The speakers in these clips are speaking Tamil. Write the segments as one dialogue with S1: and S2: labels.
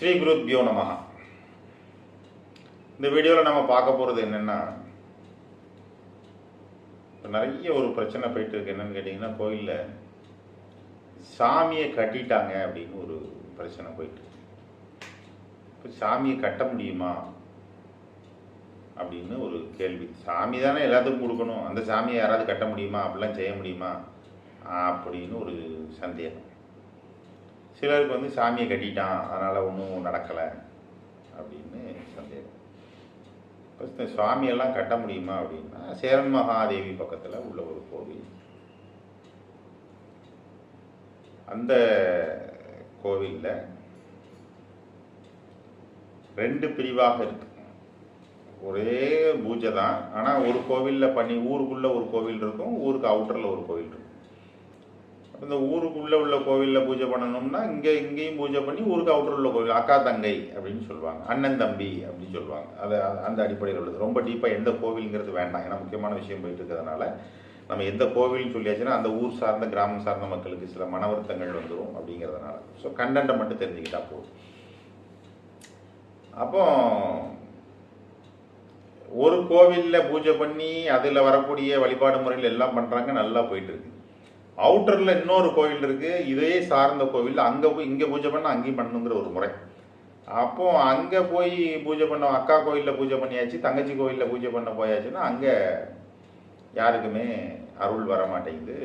S1: ஸ்ரீ குருத்யோ நமஹ. இந்த வீடியோவில் நம்ம பார்க்க போகிறது என்னென்னா இப்போ நிறைய ஒரு பிரச்சனை போயிட்டு இருக்கு என்னன்னு கேட்டிங்கன்னா கோயிலில் சாமியை கட்டிட்டாங்க அப்படின்னு ஒரு பிரச்சனை போயிட்டு. இப்போ சாமியை கட்ட முடியுமா அப்படின்னு ஒரு கேள்வி. சாமி தானே எல்லாத்துக்கும் கொடுக்கணும். அந்த சாமியை யாராவது கட்ட முடியுமா? அப்படிலாம் செய்ய முடியுமா? அப்படின்னு ஒரு சந்தேகம். சிலருக்கு வந்து சாமியை கட்டிட்டான் அதனால் ஒன்றும் நடக்கலை அப்படின்னு சந்தேகம். ஃபஸ்ட்டு சுவாமியெல்லாம் கட்ட முடியுமா அப்படின்னா சேரன் மகாதேவி பக்கத்தில் உள்ள ஒரு கோவில். அந்த கோவிலில் ரெண்டு பிரிவாக இருக்கு. ஒரே பூஜை தான் ஆனால் ஒரு கோவிலில் பண்ணி ஊருக்குள்ளே ஒரு கோவில் இருக்கும் ஊருக்கு அவுட்டரில் ஒரு கோவில் இருக்கும். இந்த ஊருக்குள்ளே உள்ள கோவிலில் பூஜை பண்ணணும்னா இங்கே இங்கேயும் பூஜை பண்ணி ஊருக்கு அவுட்டர் உள்ள கோவில் அக்கா தங்கை அப்படின்னு சொல்லுவாங்க. அண்ணன் தம்பி அப்படின்னு சொல்லுவாங்க. அது அந்த அடிப்படையில் உள்ளது. ரொம்ப டீப்பாக எந்த கோவிலுங்கிறது வேண்டாம். ஏன்னா முக்கியமான விஷயம் போயிட்டு இருக்கிறதுனால நம்ம எந்த கோவில்னு சொல்லியாச்சுன்னா அந்த ஊர் சார்ந்த கிராமம் சார்ந்த மக்களுக்கு சில மன வருத்தங்கள் வந்துடும் அப்படிங்கிறதுனால. ஸோ கண்டென்ட்டை மட்டும் தெரிஞ்சுக்கிட்டா போதும். அப்போ ஒரு கோவிலில் பூஜை பண்ணி அதில் வரக்கூடிய வழிபாடு முறையில் எல்லாம் பண்ணுறாங்க நல்லா போயிட்டு இருக்கு. அவுட்டரில் இன்னொரு கோவில் இருக்குது இதே சார்ந்த கோவில். அங்கே போய் இங்கே பூஜை பண்ணால் அங்கேயும் பண்ணணுங்கிற ஒரு முறை. அப்போ அங்கே போய் பூஜை பண்ண அக்கா கோயிலில் பூஜை பண்ணியாச்சு தங்கச்சி கோயிலில் பூஜை பண்ண போயாச்சுன்னா அங்கே யாருக்குமே அருள் வர மாட்டேங்குது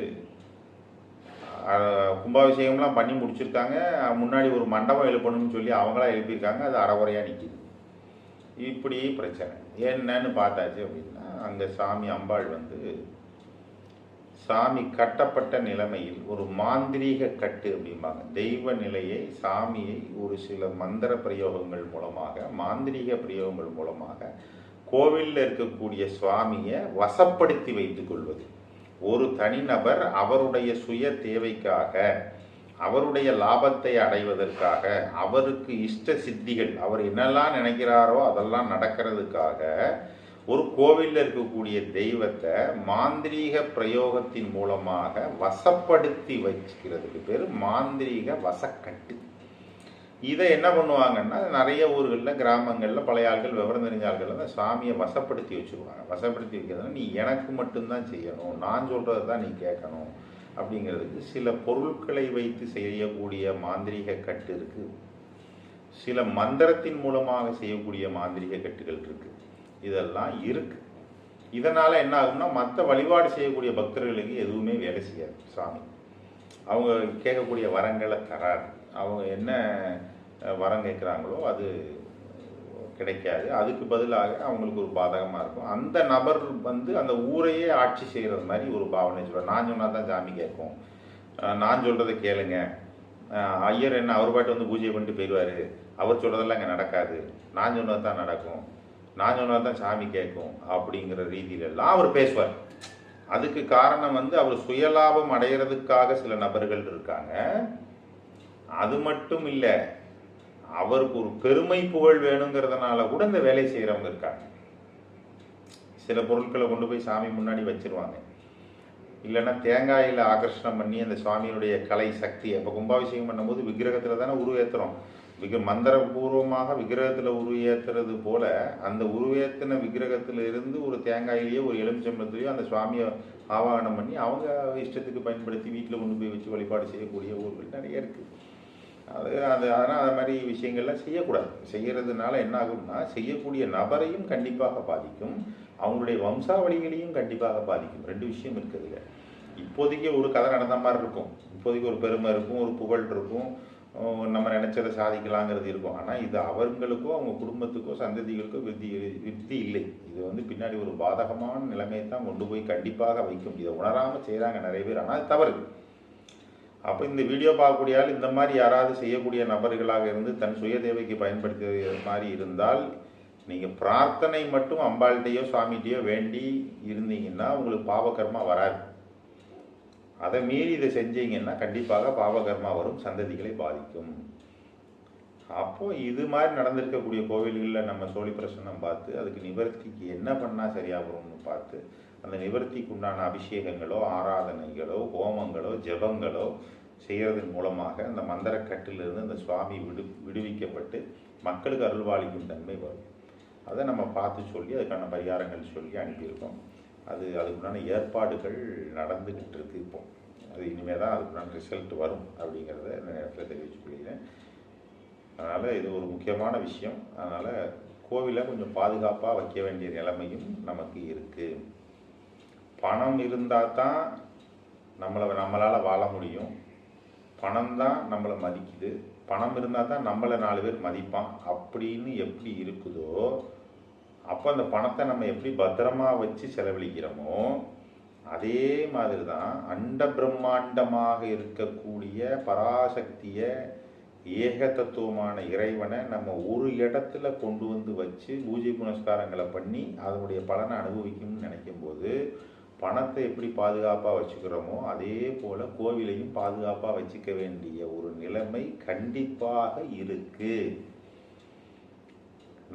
S1: கும்பாபிஷேகம்லாம் பண்ணி முடிச்சிருக்காங்க. முன்னாடி ஒரு மண்டபம் எழுப்பணும்னு சொல்லி அவங்களா எழுப்பியிருக்காங்க. அது அறகுறையாக நிற்கிது இப்படி பிரச்சனை. என்னன்னு பார்த்தாச்சு அப்படின்னா அங்கே சாமி அம்பாள் வந்து சாமி கட்டப்பட்ட நிலைமையில் ஒரு மாந்திரீக கட்டு அப்படிம்பாங்க. தெய்வ நிலையை சாமியை ஒரு சில மந்திர பிரயோகங்கள் மூலமாக மாந்திரீக பிரயோகங்கள் மூலமாக கோவிலில் இருக்கக்கூடிய சுவாமியை வசப்படுத்தி வைத்து கொள்வது. ஒரு தனிநபர் அவருடைய சுய தேவைக்காக அவருடைய லாபத்தை அடைவதற்காக அவருக்கு இஷ்ட சித்திகள் அவர் என்னெல்லாம் நினைக்கிறாரோ அதெல்லாம் நடக்கிறதுக்காக ஒரு கோவிலில் இருக்கக்கூடிய தெய்வத்தை மாந்திரீக பிரயோகத்தின் மூலமாக வசப்படுத்தி வச்சுக்கிறதுக்கு பேர் மாந்திரீக வசக்கட்டு. இதை என்ன பண்ணுவாங்கன்னா நிறைய ஊர்களில் கிராமங்களில் பழைய ஆட்கள் விவரம் தெரிஞ்ச ஆள்கள் அந்த சாமியை வசப்படுத்தி வச்சுருவாங்க. வசப்படுத்தி வைக்கிறதுனா நீ எனக்கு மட்டும்தான் செய்யணும் நான் சொல்கிறது தான் நீ கேட்கணும் அப்படிங்கிறதுக்கு சில பொருட்களை வைத்து செய்யக்கூடிய மாந்திரீக கட்டு இருக்குது சில மந்திரத்தின் மூலமாக செய்யக்கூடிய மாந்திரீக கட்டுகள் இருக்குது இதெல்லாம் இருக்கு. இதனால என்ன ஆகும்னா மற்ற வழிபாடு செய்யக்கூடிய பக்தர்களுக்கு எதுவுமே வேலை செய்யாது சாமி. அவங்க கேட்கக்கூடிய வரங்களை தராது. அவங்க என்ன வரம் கேட்குறாங்களோ அது கிடைக்காது. அதுக்கு பதிலாக அவங்களுக்கு ஒரு பாதகமாக இருக்கும். அந்த நபர் வந்து அந்த ஊரையே ஆட்சி செய்கிறது மாதிரி ஒரு பாவனை சொல்லுவார் நான் சொன்னால் தான் சாமி கேட்கும். நான் சொல்கிறத கேளுங்க. ஐயர் என்ன அவர் பாட்டு வந்து பூஜை பண்ணிட்டு போயிடுவார். அவர் சொல்கிறதெல்லாம் இங்கே நடக்காது. நான் சொன்னது தான் நடக்கும். நான் சொன்னால் தான் சாமி கேட்கும் அப்படிங்கிற ரீதியிலெல்லாம் அவர் பேசுவார். அதுக்கு காரணம் வந்து அவர் சுயலாபம் அடையிறதுக்காக சில நபர்கள் இருக்காங்க. அது மட்டும் இல்லை அவருக்கு ஒரு பெருமை புகழ் வேணுங்கிறதுனால கூட இந்த வேலை செய்கிறவங்க இருக்காங்க. சில பொருட்களை கொண்டு போய் சாமி முன்னாடி வச்சிருவாங்க. இல்லைன்னா தேங்காயில் ஆகர்ஷணம் பண்ணி அந்த சுவாமியினுடைய கலை சக்தி அப்போ கும்பாபிஷேகம் பண்ணும்போது விக்கிரகத்தில் தானே உருவேற்றுறோம் விக மந்திரபூர்வமாக விக்கிரகத்தில் உருவேற்றுறது போல அந்த உருவேற்றின விக்கிரகத்தில் இருந்து ஒரு தேங்காயிலேயோ ஒரு எலுமிச்சம்பழத்திலேயோ அந்த சுவாமியை ஆவாகனம் பண்ணி அவங்க இஷ்டத்துக்கு பயன்படுத்தி வீட்டில் கொண்டு போய் வச்சு வழிபாடு செய்யக்கூடிய ஊர்கள் நிறைய இருக்குது அது அது அதனால் அது மாதிரி விஷயங்கள்லாம் செய்யக்கூடாது. செய்கிறதுனால என்ன ஆகும்னா செய்யக்கூடிய நபரையும் கண்டிப்பாக பாதிக்கும். அவங்களுடைய வம்சாவளிகளையும் கண்டிப்பாக பாதிக்கும். ரெண்டு விஷயம் இருக்குதுங்க இப்போதைக்கு ஒரு கதை நடந்த மாதிரி இருக்கும். இப்போதைக்கு ஒரு பெருமை இருக்கும் ஒரு புகழ் இருக்கும். நம்ம நினச்சதை சாதிக்கலாங்கிறது இருக்கும். ஆனால் இது அவங்களுக்கோ அவங்க குடும்பத்துக்கோ சந்ததிகளுக்கோ விருத்தி விருத்தி இல்லை. இது வந்து பின்னாடி ஒரு பாதகமான நிலைமையை தான் கொண்டு போய் கண்டிப்பாக வைக்கும். இதை உணராமல் செய்கிறாங்க நிறைய பேர். ஆனால் அது தவறு. அப்போ இந்த வீடியோ பார்க்கக்கூடிய ஆள் இந்த மாதிரி யாராவது செய்யக்கூடிய நபர்களாக இருந்து தன் சுய தேவைக்கு பயன்படுத்திய மாதிரி இருந்தால் நீங்கள் பிரார்த்தனை மட்டும் அம்பாள்கிட்டையோ சுவாமிகிட்டையோ வேண்டி இருந்தீங்கன்னா உங்களுக்கு பாவகர்மா வராது. அதை மீறி இதை செஞ்சீங்கன்னா கண்டிப்பாக பாவகர்மா வரும் சந்ததிகளை பாதிக்கும். அப்போ இது மாதிரி நடந்திருக்கக்கூடிய கோவில்களில் நம்ம சோழி பிரசன்னம் பார்த்து அதுக்கு நிவர்த்திக்கு என்ன பண்ணால் சரியாக வரும்னு பார்த்து அந்த நிவர்த்திக்கு உண்டான அபிஷேகங்களோ ஆராதனைகளோ ஹோமங்களோ ஜெபங்களோ செய்கிறதன் மூலமாக அந்த மந்திரக்கட்டிலிருந்து அந்த சுவாமி விடு விடுவிக்கப்பட்டு மக்களுக்கு அருள்வாளிக்கும் தன்மை வரும். அதை நம்ம பார்த்து சொல்லி அதுக்கான பரிகாரங்கள் சொல்லி அனுப்பியிருக்கோம். அது அதுக்குண்டான ஏற்பாடுகள் நடந்துக்கிட்டு இருக்கு இப்போ. அது இனிமேல் தான் அதுக்குண்டான ரிசல்ட் வரும் அப்படிங்கிறத இந்த இடத்துல தெரிவிச்சு கொள்கிறேன் அதனால் இது ஒரு முக்கியமான விஷயம். அதனால் கோவிலை கொஞ்சம் பாதுகாப்பாக வைக்க வேண்டிய நிலைமையும் நமக்கு இருக்குது பணம் இருந்தால் தான் நம்மளை நம்மளால் வாழ முடியும். பணம் தான் நம்மளை மதிக்குது. பணம் இருந்தால் தான் நம்மளை நாலு பேர் மதிப்பான். அப்படின்னு எப்படி இருக்குதோ அப்போ அந்த பணத்தை நம்ம எப்படி பத்திரமா வச்சு செலவழிக்கிறோமோ அதே மாதிரி தான் அண்ட பிரம்மாண்டமாக இருக்கக்கூடிய பராசக்தியை ஏக தத்துவமான இறைவனை நம்ம ஒரு இடத்துல கொண்டு வந்து வச்சு பூஜை புனஸ்காரங்களை பண்ணி அதனுடைய பலனை அனுபவிக்கணும்னு நினைக்கும் போது பணத்தை எப்படி பாதுகாப்பாக வச்சுக்கிறோமோ அதே போல் கோவிலையும் பாதுகாப்பாக வச்சுக்க வேண்டிய ஒரு நிலைமை கண்டிப்பாக இருக்குது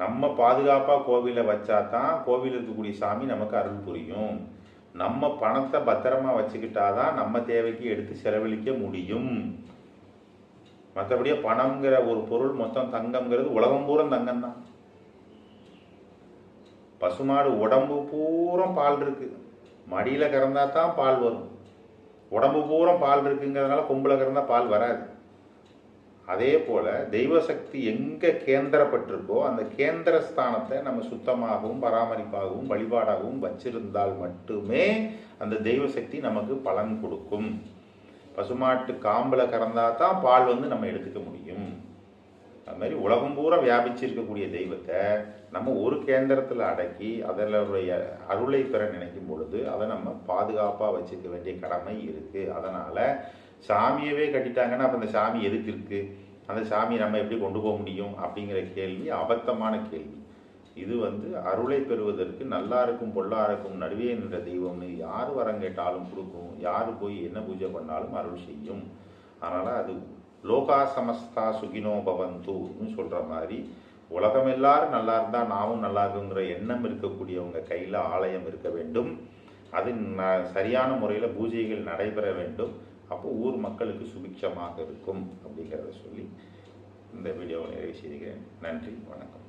S1: நம்ம பாதுகாப்பாக கோவிலில் வச்சா தான் கோவில் இருக்கக்கூடிய சாமி நமக்கு அருள் புரியும். நம்ம பணத்தை பத்திரமா வச்சுக்கிட்டாதான் நம்ம தேவைக்கு எடுத்து செலவழிக்க முடியும். மற்றபடியே பணம்ங்கிற ஒரு பொருள் மொத்தம் தங்கம்ங்கிறது உலகம் பூரம் தங்கம் தான் பசுமாடு உடம்பு பூரம் பால் இருக்கு. மடியில் கறந்தா தான் பால் வரும். உடம்பு பூரம் பால் இருக்குங்கிறதுனால கொம்பில் கறந்தால் பால் வராது. அதே போல் தெய்வ சக்தி எங்கே கேந்திரப்பட்டிருக்கோ அந்த கேந்திர ஸ்தானத்தை நம்ம சுத்தமாகவும் பராமரிப்பாகவும் வழிபாடாகவும் வச்சிருந்தால் மட்டுமே அந்த தெய்வ சக்தி நமக்கு பலன் கொடுக்கும். பசுமாட்டு காம்பில் கறந்தா தான் பால் வந்து நம்ம எடுத்துக்க முடியும். அது மாதிரி உலகம் பூரா வியாபிச்சிருக்கக்கூடிய தெய்வத்தை நம்ம ஒரு கேந்திரத்தில் அடக்கி அதனுடைய அருளை பெற நினைக்கும் பொழுது அதை நம்ம பாதுகாப்பாக வச்சுக்க வேண்டிய கடமை இருக்குது அதனால் சாமியவே கட்டிட்டாங்கன்னா அப்போ அந்த சாமி எதுக்கு இருக்குது அந்த சாமியை நம்ம எப்படி கொண்டு போக முடியும்? அப்படிங்கிற கேள்வி அபத்தமான கேள்வி. இது வந்து அருளை பெறுவதற்கு நல்லா இருக்கும் பொல்லா இருக்கும் நடுவே நின்ற தெய்வம்னு யார் வரம் கேட்டாலும் கொடுக்கும். யார் போய் என்ன பூஜை பண்ணாலும் அருள் செய்யும். அதனால் அது லோகா சமஸ்தா சுகினோ பவந்துன்னு சொல்கிற மாதிரி உலகம் எல்லாரும் நல்லா இருந்தால் நாமும் நல்லா இருக்குங்கிற எண்ணம் இருக்கக்கூடியவங்க கையில் ஆலயம் இருக்க வேண்டும். அது சரியான முறையில் பூஜைகள் நடைபெற வேண்டும். அப்போ ஊர் மக்களுக்கு சுபிக்ஷமாக இருக்கும் அப்படிங்கிறத சொல்லி இந்த வீடியோவை நிறைவு செய்கிறேன். நன்றி வணக்கம்.